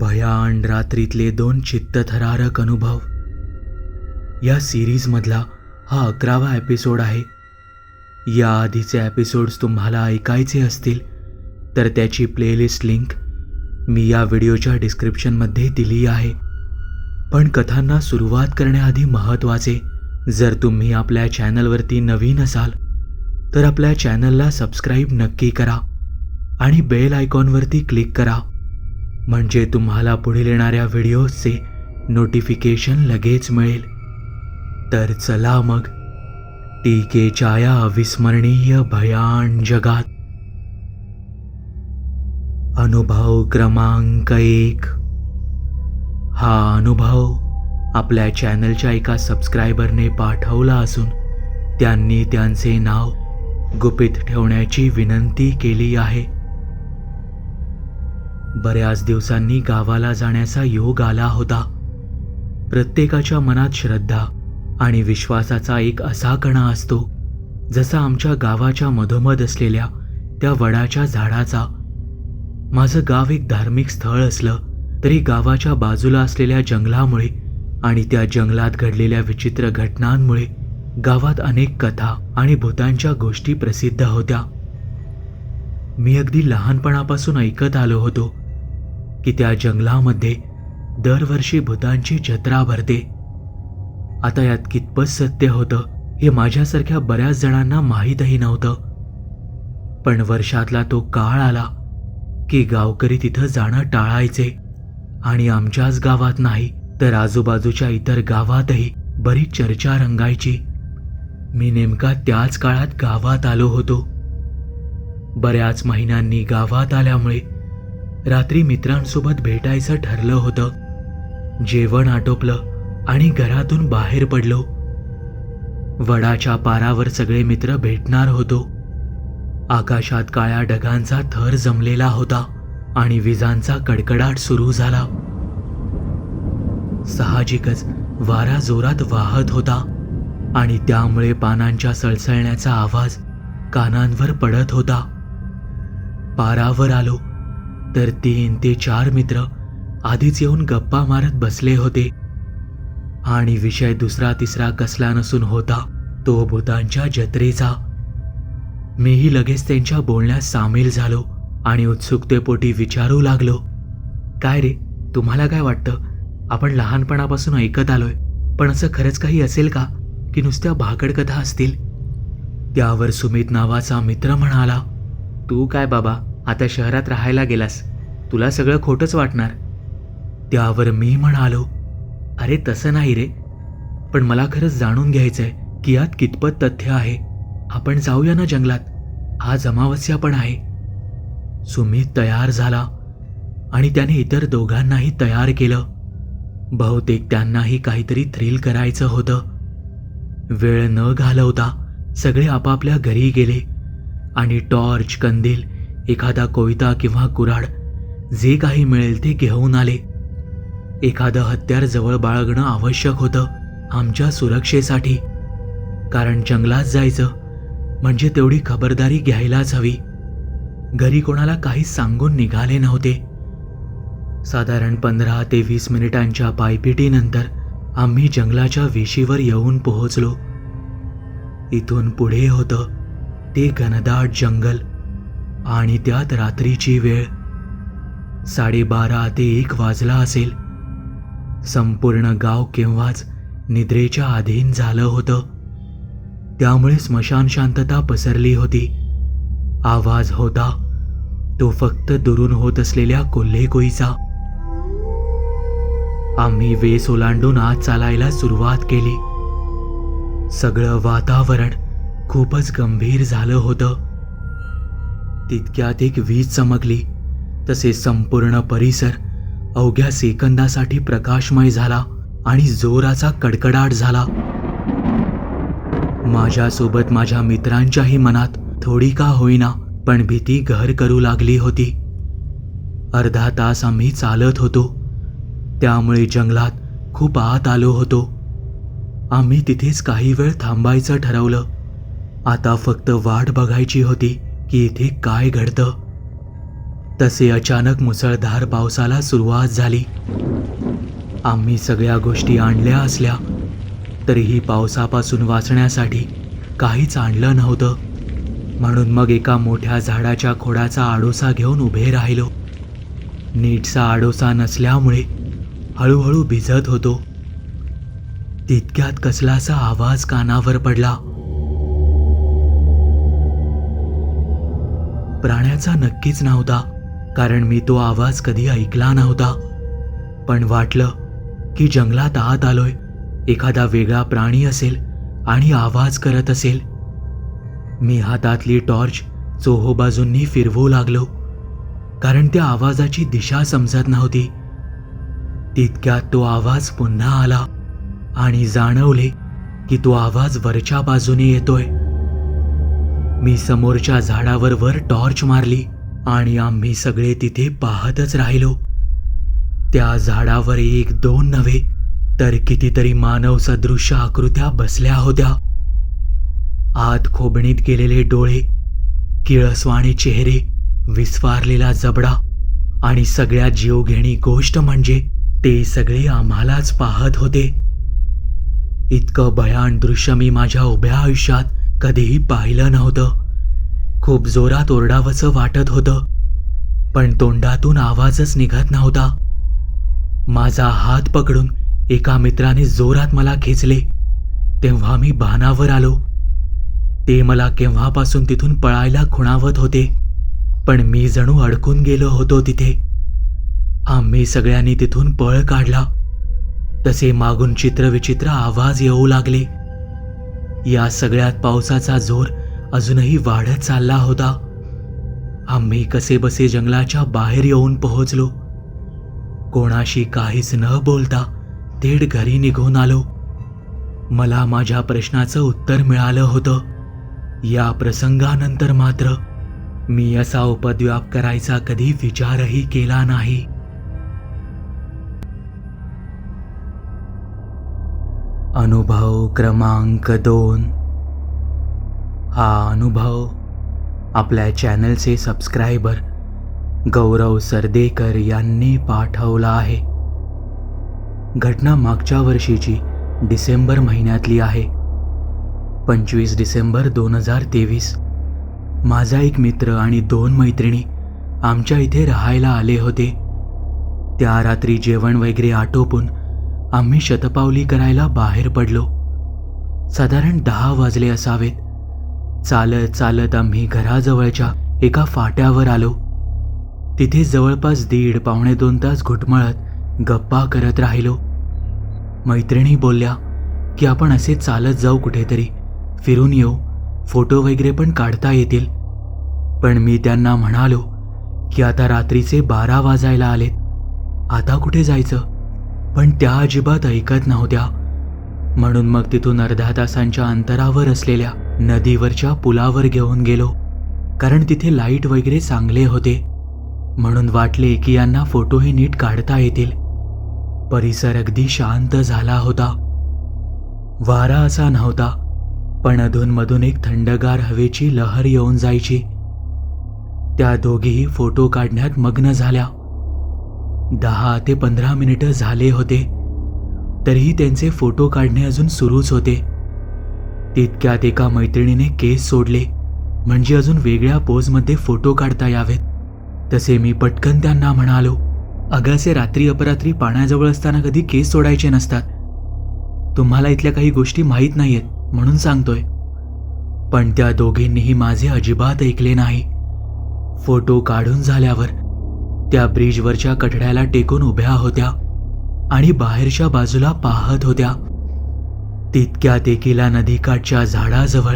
भयान रात्रीतले दोन चित्तथरारक अनुभव. या सिरीजमधला हा अकरावा एपिसोड आहे. या आधीचे एपिसोड्स तुम्हाला ऐकायचे असतील तर त्याची प्लेलिस्ट लिंक मी या व्हिडिओच्या डिस्क्रिप्शनमध्ये दिली आहे. पण कथांना सुरुवात करण्याआधी महत्त्वाचे जर तुम्ही आपल्या चॅनलवरती नवीन असाल तर आपल्या चॅनलला सबस्क्राईब नक्की करा आणि बेल आयकॉनवरती क्लिक करा. म्हणजे तुम्हाला पुढील येणाऱ्या व्हिडिओजचे नोटिफिकेशन लगेच मिळेल. तर चला मग. टीकेच्या या अविस्मरणीय भयान जगात. अनुभव क्रमांक एक. हा अनुभव आपल्या चॅनलच्या एका सबस्क्रायबरने पाठवला असून त्यांनी त्यांचे नाव गुपित ठेवण्याची विनंती केली आहे. बऱ्याच दिवसांनी गावाला जाण्याचा योग आला होता. प्रत्येकाच्या मनात श्रद्धा आणि विश्वासाचा एक असा कणा असतो जसा आमच्या गावाच्या मधोमध असलेल्या त्या वडाच्या झाडाचा. माझं गाव एक धार्मिक स्थळ असलं तरी गावाच्या बाजूला असलेल्या जंगलामुळे आणि त्या जंगलात घडलेल्या विचित्र घटनांमुळे गावात अनेक कथा आणि भूतांच्या गोष्टी प्रसिद्ध होत्या. मी अगदी लहानपणापासून ऐकत आलो होतो की त्या जंगलामध्ये दरवर्षी भूतांची जत्रा भरते. आता यात कितपत सत्य होतं हे माझ्यासारख्या बऱ्याच जणांना माहीतही नव्हतं. पण वर्षातला तो काळ आला की गावकरी तिथं जाणं टाळायचे आणि आमच्याच गावात नाही तर आजूबाजूच्या इतर गावातही बरी चर्चा रंगायची. मी नेमका त्याच काळात गावात आलो होतो. बऱ्याच महिन्यांनी गावात आल्यामुळे रात्री मित्रांसोबत भेटायचं ठरलं होतं. जेवण आटोपलं आणि घरातून बाहेर पडलो. वडाच्या पारावर सगळे मित्र भेटणार होतो. आकाशात काळ्या ढगांचा थर जमलेला होता आणि विजांचा कडकडाट सुरू झाला. साहजिकच वारा जोरात वाहत होता आणि त्यामुळे पानांच्या सळसळण्याचा आवाज कानांवर पडत होता. पारावर आलो. तर तीन ते चार मित्र आधीच येऊन गप्पा मारत बसले होते. आणि विषय दुसरा तिसरा कसला नसून होता तो भूतांच्या जत्रेचा. मीही लगेच त्यांच्या बोलण्यात सामील झालो आणि उत्सुकतेपोटी विचारू लागलो काय रे तुम्हाला काय वाटतं? आपण लहानपणापासून ऐकत आलोय पण असं खरंच काही असेल का की नुसत्या भाकड कथा असतील? त्यावर सुमित नावाचा मित्र म्हणाला तू काय बाबा आता शहरात राहायला गेलास. तुला सगळं खोटंच वाटणार. त्यावर मी म्हणालो अरे तसं नाही रे. पण मला खरंच जाणून घ्यायचंय की यात कितपत तथ्य आहे. आपण जाऊया ना जंगलात. आज अमावस्या पण आहे. सुमित तयार झाला आणि त्याने इतर दोघांनाही तयार केलं. बहुतेक त्यांनाही काहीतरी थ्रिल करायचं होतं. वेळ न घालवता सगळे आपापल्या घरी गेले आणि टॉर्च कंदील एखादा कोयता किंवा कुऱ्हाड जे काही मिळेल ते घेऊन आले. एखादं हत्यार जवळ बाळगणं आवश्यक होतं आमच्या सुरक्षेसाठी. कारण जंगलात जायचं म्हणजे तेवढी खबरदारी घ्यायलाच हवी. घरी कोणाला काही सांगून निघाले नव्हते. साधारण पंधरा ते वीस मिनिटांच्या पायपिटीनंतर आम्ही जंगलाच्या वेशीवर येऊन पोहोचलो. इथून पुढे होतं ते घनदाट जंगल. आणि त्यात रात्रीची वेळ. साडेबारा ते एक वाजला असेल. संपूर्ण गाव केव्हाच निद्रेच्या अधीन झालं होतं. त्यामुळे स्मशान शांतता पसरली होती. आवाज होता तो फक्त दुरून होत असलेल्या कोल्हेकोईचा आम्ही वेस ओलांडून आत चालायला सुरुवात केली. सगळं वातावरण खूपच गंभीर झालं होतं. तितक्यात एक वीज चमकली. तसे संपूर्ण परिसर अवघ्या सेकंदासाठी प्रकाशमय झाला आणि जोराचा कडकडाट झाला. माझ्यासोबत माझ्या मित्रांच्याही मनात थोडी का होईना पण भीती घर करू लागली होती. अर्धा तास आम्ही चालत होतो. त्यामुळे जंगलात खूप आत आलो होतो. आम्ही तिथेच काही वेळ थांबायचं ठरवलं. आता फक्त वाट बघायची होती. की इथे काय घडतं? तसे अचानक मुसळधार पावसाला सुरुवात झाली. आम्ही सगळ्या गोष्टी आणल्या असल्या तरीही पावसापासून वाचण्यासाठी काहीच आणलं नव्हतं. म्हणून मग एका मोठ्या झाडाच्या खोडाचा आडोसा घेऊन उभे राहिलो. नीटचा आडोसा नसल्यामुळे हळूहळू भिजत होतो. तितक्यात कसलासा आवाज कानावर पडला. प्राण्याचा नक्कीच नव्हता कारण मी तो आवाज कधी ऐकला नव्हता. पण वाटलं की जंगलात आत आलोय एखादा वेगळा प्राणी असेल आणि आवाज करत असेल. मी हातातली टॉर्च चोहोबाजूंनी फिरवू लागलो कारण त्या आवाजाची दिशा समजत नव्हती. तितक्यात तो आवाज पुन्हा आला आणि जाणवले की तो आवाज वरच्या बाजूने येतोय. मी समोरच्या झाडावर वर टॉर्च मारली आणि आम्ही सगळे तिथे पाहतच राहिलो. त्या झाडावर एक दोन नव्हे तर कितीतरी मानव सदृश्य आकृत्या बसल्या होत्या. आत खोबणीत गेलेले डोळे किळसवाणे चेहरे विस्फारलेला जबडा आणि सगळ्या जीवघेणी गोष्ट म्हणजे ते सगळे आम्हालाच पाहत होते. इतकं भयान दृश्य मी माझ्या उभ्या आयुष्यात कधीही पाहिलं नव्हतं. खूप जोरात ओरडावंसं वाटत होतं. पण तोंडातून आवाजच निघत नव्हता. माझा हात पकडून एका मित्राने जोरात मला खेचले. तेव्हा मी भानावर आलो. ते मला केव्हापासून तिथून पळायला खुणावत होते. पण मी जणू अडकून गेलो होतो तिथे. आम्ही सगळ्यांनी तिथून पळ काढला. तसे मागून चित्रविचित्र आवाज येऊ लागले. या सगळ्यात पावसाचा जोर अजूनही वाढत चालला होता. आम्ही कसे बसे जंगलाच्या बाहेर येऊन पोहोचलो. कोणाशी काहीच न बोलता थेट घरी निघून आलो. मला माझ्या प्रश्नाचं उत्तर मिळालं होतं. या प्रसंगानंतर मात्र मी असा उपद्व्याप करायचा कधी विचारही केला नाही. अनुभव क्रमांक दोन. हा अनुभव आपल्या चॅनलचे सबस्क्रायबर गौरव सरदेकर यांनी पाठवला आहे. घटना मागच्या वर्षीची डिसेंबर महिन्यातली आहे. पंचवीस डिसेंबर दोन हजार तेवीस. माझा एक मित्र आणि दोन मैत्रिणी आमच्या इथे राहायला आले होते. त्या रात्री जेवण वगैरे आटोपून आम्ही शतपावली करायला बाहेर पडलो. साधारण दहा वाजले असावेत. चालत चालत आम्ही घराजवळच्या एका फाट्यावर आलो. तिथे जवळपास दीड पावणे दोन तास घुटमळत गप्पा करत राहिलो. मैत्रिणी बोलल्या की आपण असे चालत जाऊ कुठेतरी फिरून येऊ फोटो वगैरे पण काढता येतील. पण मी त्यांना म्हणालो की आता रात्रीचे बारा वाजायला आलेत. आता कुठे जायचं? पण त्या अजिबात ऐकत नव्हत्या. म्हणून मग तिथून अर्ध्या तासांच्या अंतरावर असलेल्या नदीवरच्या पुलावर घेऊन गेलो कारण तिथे लाइट वगैरे चांगले होते. म्हणून वाटले की यांना फोटोही नीट काढता येतील. परिसर अगदी शांत झाला होता. वारा असा नव्हता पण अधूनमधून एक थंडगार हवेची लहर येऊन जायची. त्या दोघीही फोटो काढण्यात मग्न झाल्या. दहा ते पंधरा मिनिटं झाले होते. तरीही त्यांचे फोटो काढणे अजून सुरूच होते. तितक्यात एका मैत्रिणीने केस सोडले. म्हणजे अजून वेगळ्या पोजमध्ये फोटो काढता यावेत. तसे मी पटकन त्यांना म्हणालो अगासे रात्री अपरात्री पाण्याजवळ असताना कधी केस सोडायचे नसतात. तुम्हाला इथल्या काही गोष्टी माहीत नाहीयेत म्हणून सांगतोय. पण त्या दोघींनीही माझे अजिबात ऐकले नाही. फोटो काढून झाल्यावर त्या ब्रिजवरच्या कठड्याला टेकून उभ्या होत्या आणि बाहेरच्या बाजूला पाहत होत्या. तितक्या तेकीला नदीकाठच्या झाडाजवळ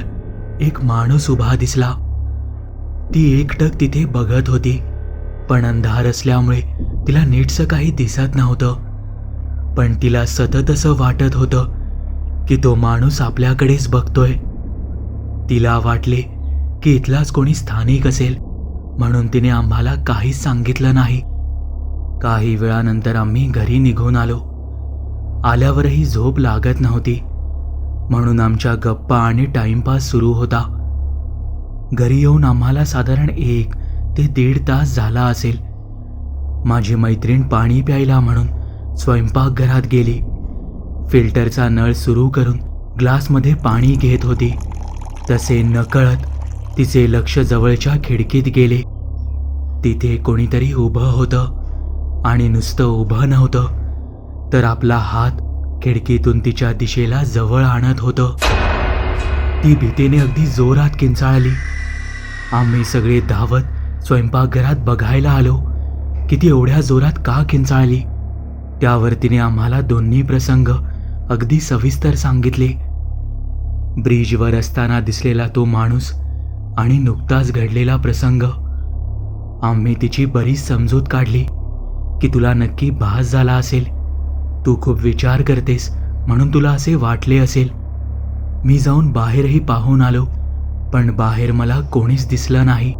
एक माणूस उभा दिसला. ती एकटक तिथे बघत होती पण अंधार असल्यामुळे तिला नीटसं काही दिसत नव्हतं. पण तिला सतत असं वाटत होतं की तो माणूस आपल्याकडेच बघतोय. तिला वाटले की इथलाच कोणी स्थानिक असेल. म्हणून तिने आम्हाला काहीच सांगितलं नाही. काही वेळानंतर आम्ही घरी निघून आलो. आल्यावरही झोप लागत नव्हती. म्हणून आमच्या गप्पा आणि टाइमपास सुरू होता. घरी येऊन आम्हाला साधारण एक ते दीड तास झाला असेल. माझी मैत्रीण पाणी प्यायला म्हणून स्वयंपाकघरात गेली. फिल्टरचा नळ सुरू करून ग्लासमध्ये पाणी घेत होती. तसे नकळत तिचे लक्ष जवळच्या खिडकीत गेले. तिथे कोणीतरी उभं होतं आणि नुसतं उभं नव्हतं तर आपला हात खिडकीतून तिच्या दिशेला जवळ आणत होतं. ती भीतीने अगदी जोरात किंचाळली. आम्ही सगळे धावत स्वयंपाकघरात बघायला आलो. की ती एवढ्या जोरात का किंचाळली? त्यावर तिने आम्हाला दोन्ही प्रसंग अगदी सविस्तर सांगितले. ब्रिजवर असताना दिसलेला तो माणूस आणि नुकताच घडलेला प्रसंग. आम्ही तिची बरीच समजूत काढली की तुला नक्की भास झाला असेल. तू खूप विचार करतेस म्हणून तुला असे वाटले असेल. मी जाऊन बाहेरही पाहून आलो पण बाहेर मला कोणीच दिसलं नाही.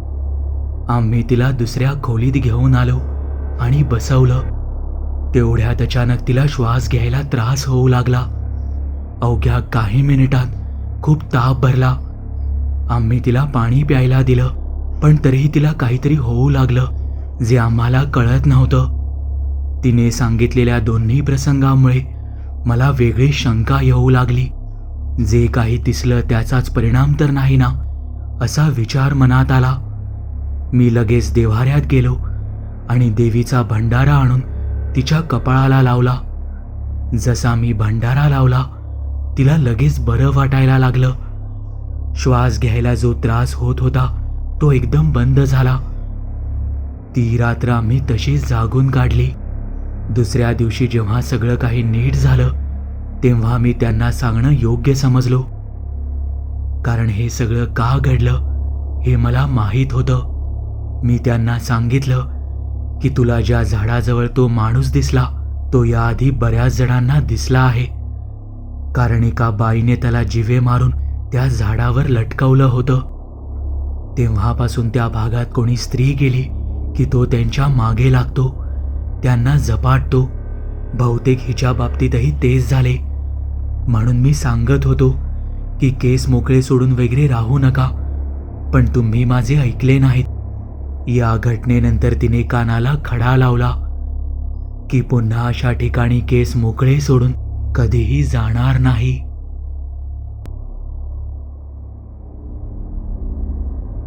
आम्ही तिला दुसऱ्या खोलीत घेऊन आलो आणि बसवलं. तेवढ्यात अचानक तिला श्वास घ्यायला त्रास होऊ लागला. अवघ्या काही मिनिटात खूप ताप भरला. आम्ही तिला पाणी प्यायला दिलं पण तरीही तिला काहीतरी होऊ लागलं जे आम्हाला कळत नव्हतं. तिने सांगितलेल्या दोन्ही प्रसंगामुळे मला वेगळी शंका येऊ लागली. जे काही दिसलं त्याचाच परिणाम तर नाही ना असा विचार मनात आला. मी लगेच देवाऱ्यात गेलो आणि देवीचा भंडारा आणून तिच्या कपाळाला लावला. जसा मी भंडारा लावला तिला लगेच बरं वाटायला लागलं. श्वास घ्यायला जो त्रास होत होता तो एकदम बंद झाला. ती रात्र आम्ही तशीच जागून काढली. दुसऱ्या दिवशी जेव्हा सगळं काही नीट झालं तेव्हा मी त्यांना सांगणं योग्य समजलो. कारण हे सगळं का घडलं हे मला माहीत होतं. मी त्यांना सांगितलं की तुला ज्या झाडाजवळ तो माणूस दिसला तो याआधी बऱ्याच जणांना दिसला आहे. कारण एका बाईने त्याला जिवे मारून त्या झाडावर लटकवलं होतं. तेव्हापासून त्या भागात कोणी स्त्री गेली की तो त्यांच्या मागे लागतो त्यांना झपाटतो. बहुतेक हिच्या बाबतीतही तेच झाले. म्हणून मी सांगत होतो की केस मोकळे सोडून वगैरे राहू नका पण तुम्ही माझे ऐकले नाहीत. या घटनेनंतर तिने कानाला खडा लावला की पुन्हा अशा ठिकाणी केस मोकळे सोडून कधीही जाणार नाही.